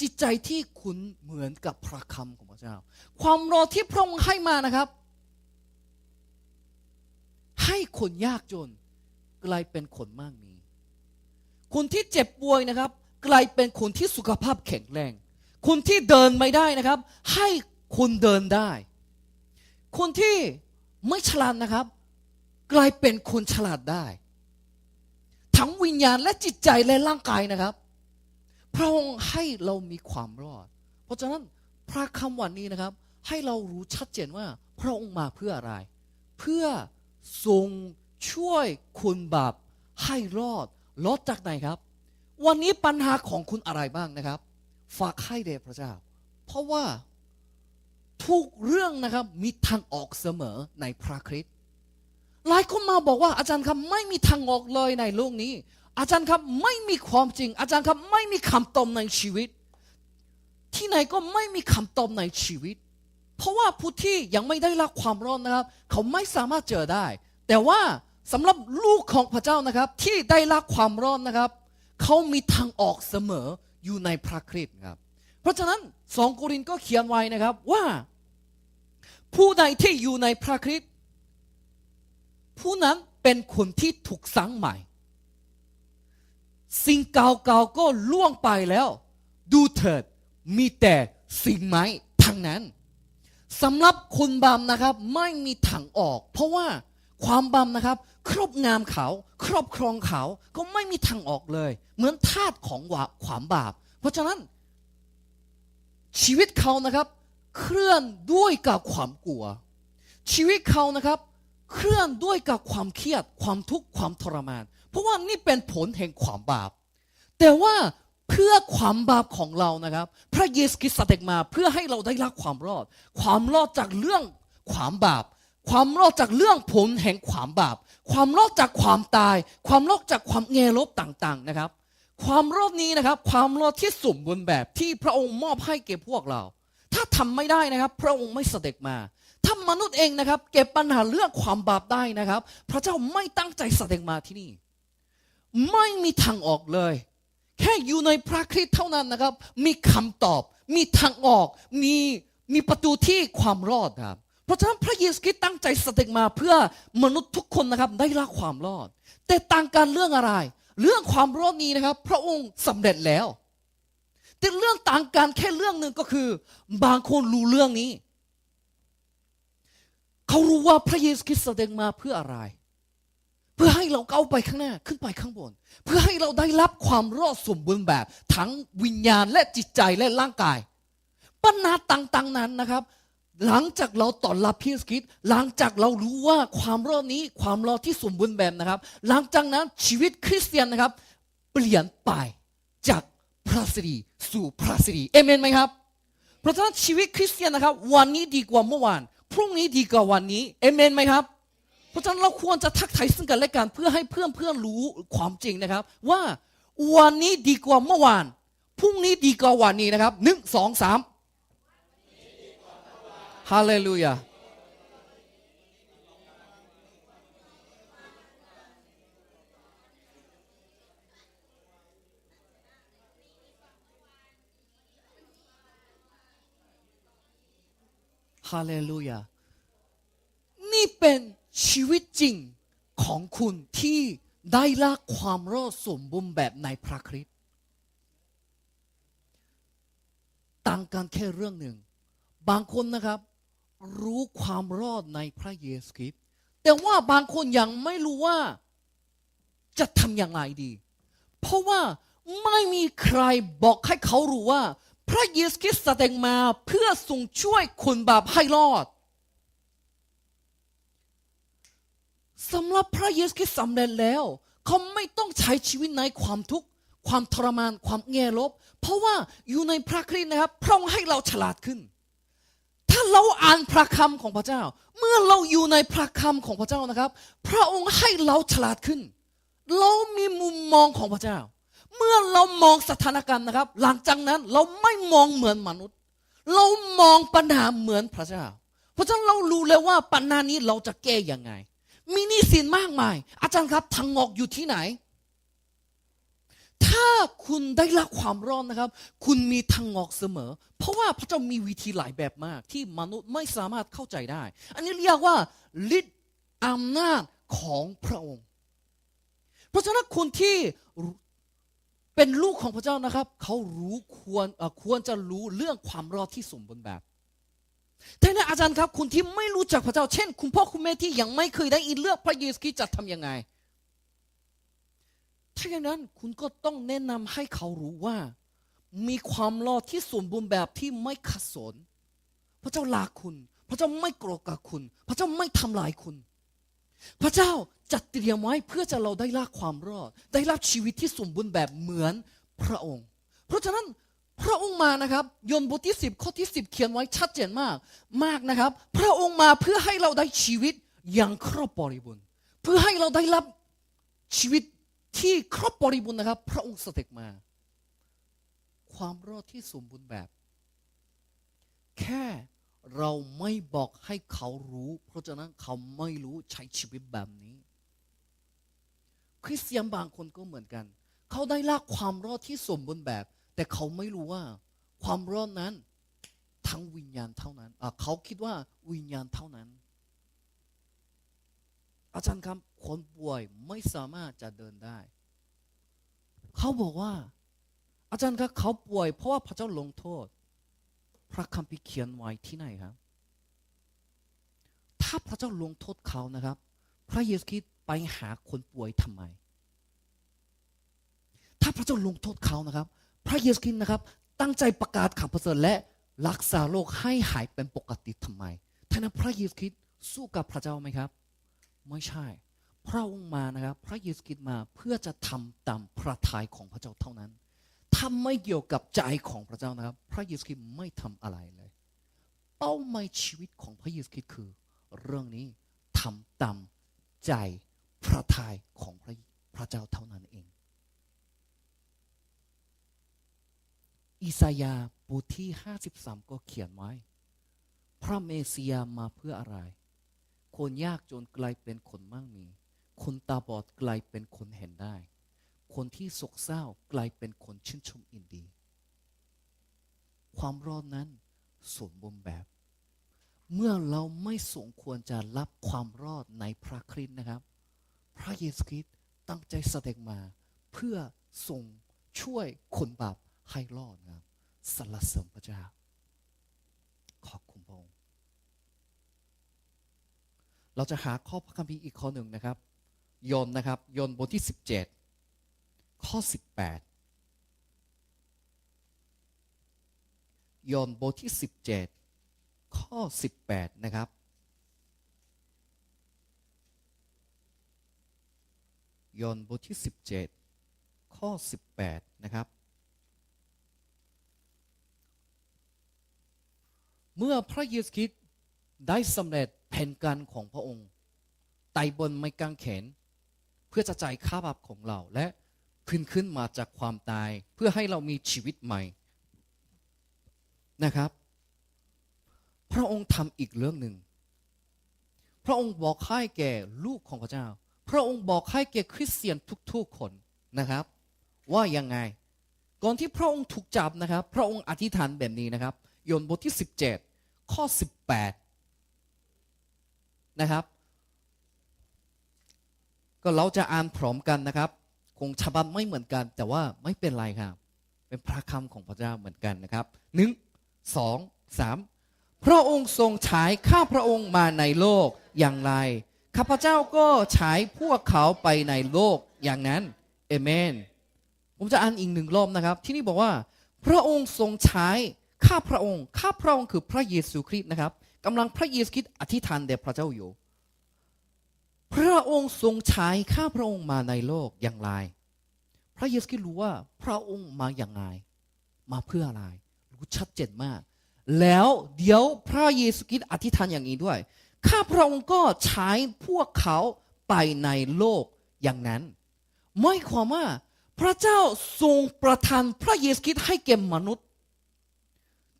จิตใจที่คุณเหมือนกับพระคำของพระเจ้า ความรอที่พระองค์ให้มานะครับ ให้คนยากจน กลายเป็นคนมากมี คนที่เจ็บป่วยนะครับ กลายเป็นคนที่สุขภาพแข็งแรง คนที่เดินไม่ได้นะครับ ให้คุณเดินได้ คนที่ไม่ฉลาดนะครับ กลายเป็นคนฉลาดได้ ทั้งวิญญาณและจิตใจและร่างกายนะครับ พระองค์ให้เรามีความรอด เพราะฉะนั้นพระคำวันนี้นะครับ ให้เรารู้ชัดเจนว่า พระองค์มาเพื่ออะไร เพื่อทรงช่วยคุณบาปให้รอดรอดจากไหนครับ วันนี้ปัญหาของคุณอะไรบ้างนะครับ ฝากให้แด่พระเจ้า เพราะว่าทุกเรื่องนะครับมีทางออกเสมอในพระคริสต์หลายคนมาบอกว่าอาจารย์ครับไม่มีทางออกเลยในโลกนี้ อาจารย์ครับไม่มีความจริง อาจารย์ครับไม่มีคำตอบในชีวิต ที่ไหนก็ไม่มีคำตอบในชีวิต เพราะว่าผู้ที่ยังไม่ได้รับความรอดนะครับ เขาไม่สามารถเจอได้ แต่ว่าสำหรับลูกของพระเจ้านะครับ ที่ได้รับความรอดนะครับ เขามีทางออกเสมออยู่ในพระคริสต์ครับ เพราะฉะนั้นสองโครินก็เขียนไว้นะครับว่า ผู้ใดที่อยู่ในพระคริสต์ผู้นั้นเป็นคนที่ถูกสร้างใหม่ สิ่งเก่าๆก็ล่วงไปแล้ว ดูเถิดมีแต่สิ่งใหม่ทั้งนั้นสำหรับคนบาปนะครับ ไม่มีทางออก เพราะว่าความบาปนะครับ ครอบงามเขา ครอบครองเขาก็ไม่มีทางออกเลย เหมือนทาสของวาความบาป เพราะฉะนั้น ชีวิตเขานะครับ เคลื่อนด้วยกับความกลัว ชีวิตเขานะครับ เคลื่อนด้วยกับความเครียด ความทุกข์ความทรมาน เพราะว่านี่เป็นผลแห่งความบาป แต่ว่าเพื่อความบาปของเรานะครับ พระเยซูคริสต์เสด็จมาเพื่อให้เราได้รับความรอด ความรอดจากเรื่องความบาป ความรอดจากเรื่องผลแห่งความบาป ความรอดจากความตาย ความรอดจากความแง่ลบต่างๆนะครับ ความรอดนี้นะครับ ความรอดที่สมบูรณ์แบบที่พระองค์มอบให้แก่พวกเรา ถ้าทำไม่ได้นะครับ พระองค์ไม่เสด็จมาถ้ามนุษย์เองนะครับ เก็บปัญหาเรื่องความบาปได้นะครับ พระเจ้าไม่ตั้งใจเสด็จมาที่นี่ ไม่มีทางออกเลย แค่อยู่ในพระคริสต์เท่านั้นนะครับ มีคำตอบ มีทางออก มีมีประตูที่ความรอดครับ เพราะฉะนั้นพระเยซูคริสต์ตั้งใจเสด็จมาเพื่อมนุษย์ทุกคนนะครับได้รับความรอด แต่ต่างกันเรื่องอะไร เรื่องความรอดนี้นะครับ พระองค์สำเร็จแล้ว แต่เรื่องต่างกันแค่เรื่องหนึ่งก็คือ บางคนรู้เรื่องนี้ เขารู้ว่าพระเยซูคริสต์แสดงมาเพื่ออะไร เพื่อให้เราเก้าไปข้างหน้าขึ้นไปข้างบน เพื่อให้เราได้รับความรอดสมบูรณ์แบบ ทั้งวิญญาณและจิตใจและร่างกายปัญหาต่างๆนั้นนะครับ หลังจากเราตอนรับพระเยซูคริสต์หลังจากเรารู้ว่าความรอดนี้ความรอดที่สมบูรณ์แบบนะครับ หลังจากนั้นชีวิตคริสเตียนนะครับ เปลี่ยนไปจากพระสิริสู่พระสิริเอเมนไหมครับ เพราะฉะนั้นชีวิตคริสเตียนนะครับ วันนี้ดีกว่าเมื่อวาน พรุ่งนี้ดีกว่าวันนี้เอเมนไหมครับ เพราะฉะนั้นเราควรจะทักทายซึ่งกันและกันเพื่อให้เพื่อนเพื่อนรู้ความจริงนะครับ ว่าวันนี้ดีกว่าเมื่อวานพรุ่งนี้ดีกว่าวันนี้นะครับหนึ่งสองสามฮาเลลูยาฮาเลลูยา นี่เป็น ชีวิตจริงของคุณที่ได้รับความรอดสมบูรณ์แบบในพระคริสต์ต่างกันแค่เรื่องหนึ่ง บางคนนะครับ รู้ความรอดในพระเยซูคริสต์แต่ว่าบางคนยังไม่รู้ว่าจะทำอย่างไรดี เพราะว่าไม่มีใครบอกให้เขารู้ว่า พระเยซูคริสต์แสดงมาเพื่อทรงช่วยคนบาปให้รอด สำหรับพระเยซูคริสต์สำเร็จแล้ว เขาไม่ต้องใช้ชีวิตในความทุกข์ ความทรมาน ความแง่ลบ เพราะว่าอยู่ในพระคริสต์นะครับ พระองค์ให้เราฉลาดขึ้น ถ้าเราอ่านพระคำของพระเจ้า เมื่อเราอยู่ในพระคำของพระเจ้านะครับ พระองค์ให้เราฉลาดขึ้น เรามีมุมมองของพระเจ้า เมื่อเรามองสถานการณ์นะครับ หลังจากนั้นเราไม่มองเหมือนมนุษย์ เรามองปัญหาเหมือนพระเจ้า เพราะฉะนั้นเรารู้เลยว่าปัญหานี้เราจะแก้ยังไง มีหนี้สินมากมาย อาจารย์ครับทางออกอยู่ที่ไหน ถ้าคุณได้รับความรอดนะครับ คุณมีทางออกเสมอ เพราะว่าพระเจ้ามีวิธีหลายแบบมาก ที่มนุษย์ไม่สามารถเข้าใจได้ อันนี้เรียกว่าฤทธิ์อำนาจของพระองค์ เพราะฉะนั้นคนที่เป็นลูกของพระเจ้านะครับ เขารู้ควรควรจะรู้เรื่องความรอดที่สมบูรณ์แบบ แต่นะอาจารย์ครับคุณที่ไม่รู้จักพระเจ้า เช่น คุณพ่อคุณแม่ที่ยังไม่เคยได้ยินเรื่องพระเยซูคริสต์จะทำยังไง ถ้าอย่างนั้นคุณก็ต้องแนะนำให้เขารู้ว่า มีความรอดที่สมบูรณ์แบบที่ไม่ขัดสน พระเจ้าลาคุณ พระเจ้าไม่โกรธกับคุณ พระเจ้าไม่ทำลายคุณ พระเจ้าจัดเตรียมไว้เพื่อจะเราได้รับความรอด ได้รับชีวิตที่สมบูรณ์แบบเหมือนพระองค์ เพราะฉะนั้น พระองค์มานะครับยนบทที่10ข้อที่ 10 เขียนไว้ชัดเจนมากมากนะครับ พระองค์มาเพื่อให้เราได้ชีวิตอย่างครบบริบูรณ์เพื่อให้เราได้รับชีวิตที่ครบบริบูรณ์นะครับ พระองค์เสด็จมา ความรอดที่สมบูรณ์แบบ แค่เราไม่บอกให้เขารู้ เพราะฉะนั้นเขาไม่รู้ใช้ชีวิตแบบนี้ คริสเตียนบางคนก็เหมือนกัน เขาได้รับความรอดที่สมบูรณ์แบบ แต่เขาไม่รู้ว่าความรอดนั้นทั้งวิญญาณเท่านั้นเขาคิดว่าวิญญาณเท่านั้น อาจารย์ครับคนป่วยไม่สามารถจะเดินได้ เขาบอกว่า อาจารย์ครับเขาป่วยเพราะว่าพระเจ้าลงโทษ พระคัมภีร์เขียนไว้ที่ไหนครับ ถ้าพระเจ้าลงโทษเขานะครับ พระเยซูคริสต์ไปหาคนป่วยทำไม ถ้าพระเจ้าลงโทษเขานะครับ พระเยซูคริสต์นะครับ ตั้งใจประกาศข่าวประเสริฐและรักษาโรคให้หายเป็นปกติทำไมท่านั้นพระเยซูคริสต์สู้กับพระเจ้าไหมครับ ไม่ใช่ พระองค์มานะครับ พระเยซูคริสต์มาเพื่อจะทำตามพระทัยของพระเจ้าเท่านั้นถ้าไม่เกี่ยวกับใจของพระเจ้านะครับ พระเยซูคริสต์ไม่ทำอะไรเลย เป้าหมายชีวิตของพระเยซูคริสต์คือ เรื่องนี้ทำตามใจพระทัยของพระพระเจ้าเท่านั้นเอง อิสยาบทที่ 53 ก็เขียนไว้ พระเมสสิยามาเพื่ออะไร คนยากจนกลายเป็นคนมั่งมี คนตาบอดกลายเป็นคนเห็นได้ คนที่โศกเศร้ากลายเป็นคนชื่นชมอินดี ความรอดนั้นสมบูรณ์แบบ เมื่อเราไม่สมควรจะรับความรอดในพระคริสต์นะครับ พระเยซูคริสต์ตั้งใจแสดงมาเพื่อส่งช่วยคนบาป ให้รอดนะครับสรรเสริญพระเจ้า ขอบคุณพระองค์เราจะหาข้อพระคัมภีร์อีกข้อหนึ่งนะครับโยนนะครับโยนบทที่ 17 ข้อ 18โยนบทที่ 17 ข้อ 18 นะครับโยนบทที่ 17 ข้อ 18 นะครับ เมื่อพระเยซูคริสต์ได้สำเร็จแผนการของพระองค์ไต่บนไม้กางเขน เพื่อจะจ่ายค่าบาปของเราและขึ้นขึ้นมาจากความตาย เพื่อให้เรามีชีวิตใหม่นะครับ พระองค์ทำอีกเรื่องหนึ่งพระองค์บอกให้แก่ลูกของพระเจ้า พระองค์บอกให้แก่คริสเตียนทุกๆคนนะครับ ว่ายังไง ก่อนที่พระองค์ถูกจับนะครับ พระองค์อธิษฐานแบบนี้นะครับโยนบทที่ 17 ข้อ 18 นะครับ ก็เราจะอ่านพร้อมกันนะครับ คงฉบับไม่เหมือนกัน แต่ว่าไม่เป็นไรครับ เป็นพระคำของพระเจ้าเหมือนกันนะครับหนึ่งสองสามพระองค์ทรงฉายข้าพระองค์มาในโลกอย่างไร ข้าพเจ้าก็ฉายพวกเขาไปในโลกอย่างนั้นเอเมน ผมจะอ่านอีกหนึ่งรอบนะครับ ที่นี่บอกว่า พระองค์ทรงใช้ ข้าพระองค์ ข้าพระองค์คือพระเยซูคริสต์นะครับกำลังพระเยซูคริสต์อธิษฐานแด่พระเจ้าอยู่ พระองค์ทรงใช้ข้าพระองค์มาในโลกอย่างไร พระเยซูคริสต์รู้ว่าพระองค์มาอย่างไร มาเพื่ออะไร รู้ชัดเจนมาก แล้วเดี๋ยวพระเยซูคริสต์อธิษฐานอย่างนี้ด้วย ข้าพระองค์ก็ใช้พวกเขาไปในโลกอย่างนั้นไม่ความว่าพระเจ้าทรงประทานพระเยซูคริสต์ให้แก่มนุษย์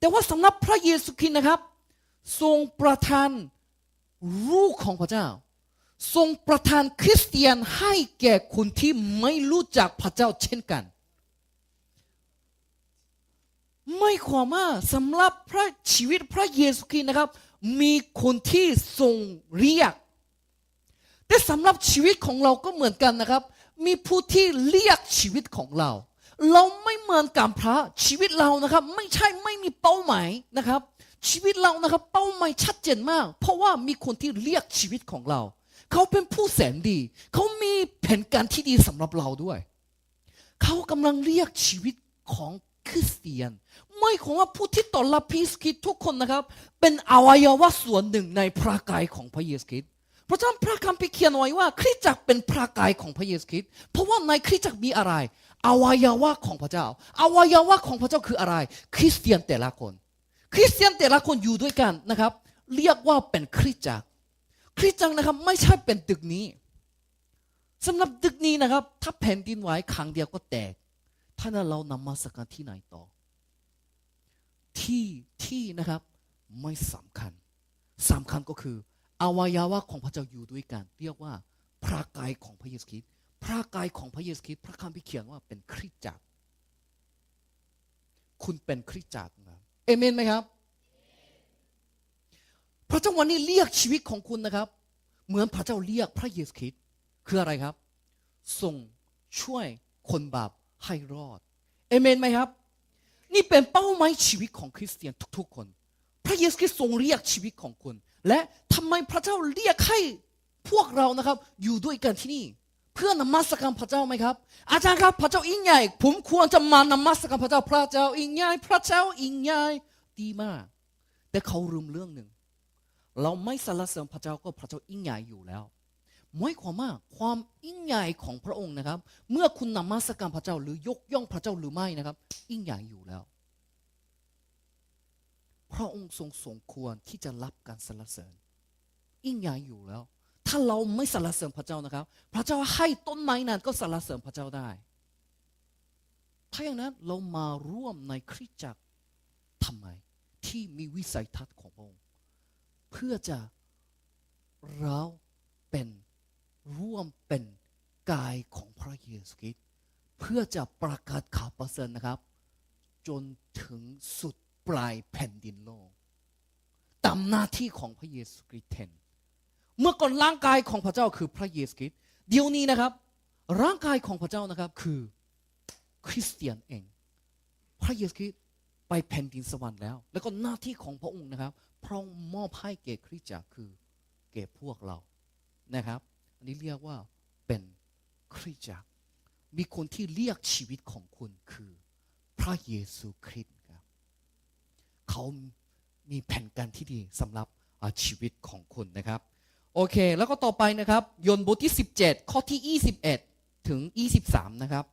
แต่ว่าสำหรับพระเยซูคริสต์นะครับ ทรงประทานลูกของพระเจ้า ทรงประทานคริสเตียนให้แก่คนที่ไม่รู้จักพระเจ้าเช่นกัน ไม่ความว่าสำหรับพระชีวิตพระเยซูคริสต์นะครับ มีคนที่ทรงเรียก แต่สำหรับชีวิตของเราก็เหมือนกันนะครับ มีผู้ที่เรียกชีวิตของเรา เราไม่เหมือนกับพระชีวิตเรานะครับ ไม่ใช่ไม่มีเป้าหมายนะครับ ชีวิตเรานะครับ เป้าหมายชัดเจนมาก เพราะว่ามีคนที่เรียกชีวิตของเรา เขาเป็นผู้แสนดี เขามีแผนการที่ดีสำหรับเราด้วย เขากำลังเรียกชีวิตของคริสเตียน ไม่ของว่าผู้ที่ต้อรับพระเยซูคริสต์ทุกคนนะครับ เป็นอวัยวะส่วนหนึ่งในพระกายของพระเยซูคริสต์เพราะฉะนั้นพระคัมภีร์เขียนไว้ว่าคริสตจักรเป็นพระกายของพระเยซูคริสต์เพราะว่าในคริสตจักรมีอะไร อวัยวะของพระเจ้าอวัยวะของพระเจ้าคืออะไร คริสเตียนแต่ละคน คริสเตียนแต่ละคนอยู่ด้วยกันนะครับ เรียกว่าเป็นคริสตจักร คริสตจักรนะครับไม่ใช่เป็นตึกนี้สำหรับตึกนี้นะครับ ถ้าแผ่นดินไหวครั้งเดียวก็แตกถ้านเรานำมาสกการที่ไหนต่อ ที่ที่นะครับไม่สำคัญสำคัญก็คือ อวัยวะของพระเจ้าอยู่ด้วยกัน เรียกว่าพระกายของพระเยซูคริสต์ พระกายของพระเยซูคริสต์พระคัมภีร์เขียนว่าเป็นคริสตจักร คุณเป็นคริสตจักรนะเอเมนไหมครับ พระเจ้าวันนี้เรียกชีวิตของคุณนะครับ เหมือนพระเจ้าเรียกพระเยซูคริสต์คืออะไรครับส่งช่วยคนบาปให้รอดเอเมนไหมครับ นี่เป็นเป้าหมายชีวิตของคริสเตียนทุก ๆ คน พระเยซูคริสต์ทรงเรียกชีวิตของคุณ และทำไมพระเจ้าเรียกให้พวกเรานะครับ อยู่ด้วยกันที่นี่ พื่อนมัสการพระเจ้าไหมครับ อาจารย์ครับพระเจ้ายิ่งใหญ่ ผมควรจะมานมัสการพระเจ้าพระเจ้ายิ่งใหญ่พระเจ้ายิ่งใหญ่ดีมาก แต่เขาลืมเรื่องหนึ่งเราไม่สรรเสริญพระเจ้าก็พระเจ้ายิ่งใหญ่อยู่แล้วหมายความว่าความยิ่งใหญ่ของพระองค์นะครับ เมื่อคุณนมัสการพระเจ้าหรือยกย่องพระเจ้าหรือไม่นะครับยิ่งใหญ่อยู่แล้ว พระองค์ทรงสมควรที่จะรับการสรรเสริญยิ่งใหญ่อยู่แล้ว ถ้าเราไม่สรรเสริญพระเจ้านะครับ พระเจ้าให้ต้นไม้นั้นก็สรรเสริญพระเจ้าได้ถ้าอย่างนั้นเรามาร่วมในคริสตจักรทำไมที่มีวิสัยทัศน์ของพระองค์เพื่อจะเราเป็นร่วมเป็นกายของพระเยซูคริสต์เพื่อจะประกาศข่าวประเสริฐนะครับ จนถึงสุดปลายแผ่นดินโลกตามหน้าที่ของพระเยซูคริสต์แทน เมื่อก่อนร่างกายของพระเจ้าคือพระเยซูคริสต์เดี๋ยวนี้นะครับ ร่างกายของพระเจ้านะครับคือคริสเตียนเอง พระเยซูคริสต์ไปแผ่นดินสวรรค์แล้ว แล้วก็หน้าที่ของพระองค์นะครับพระองค์มอบให้แก่คริสตจักรคือแก่พวกเรานะครับ อันนี้เรียกว่าเป็นคริสตจักรมีคนที่เรียกชีวิตของคุณคือ พระเยซูคริสต์ครับเขามีแผนการที่ดีสำหรับชีวิตของคุณนะครับ โอเค แล้วก็ต่อไปนะครับ ยนต์บทที่ 17 ข้อที่ 21 ถึง 23 นะครับ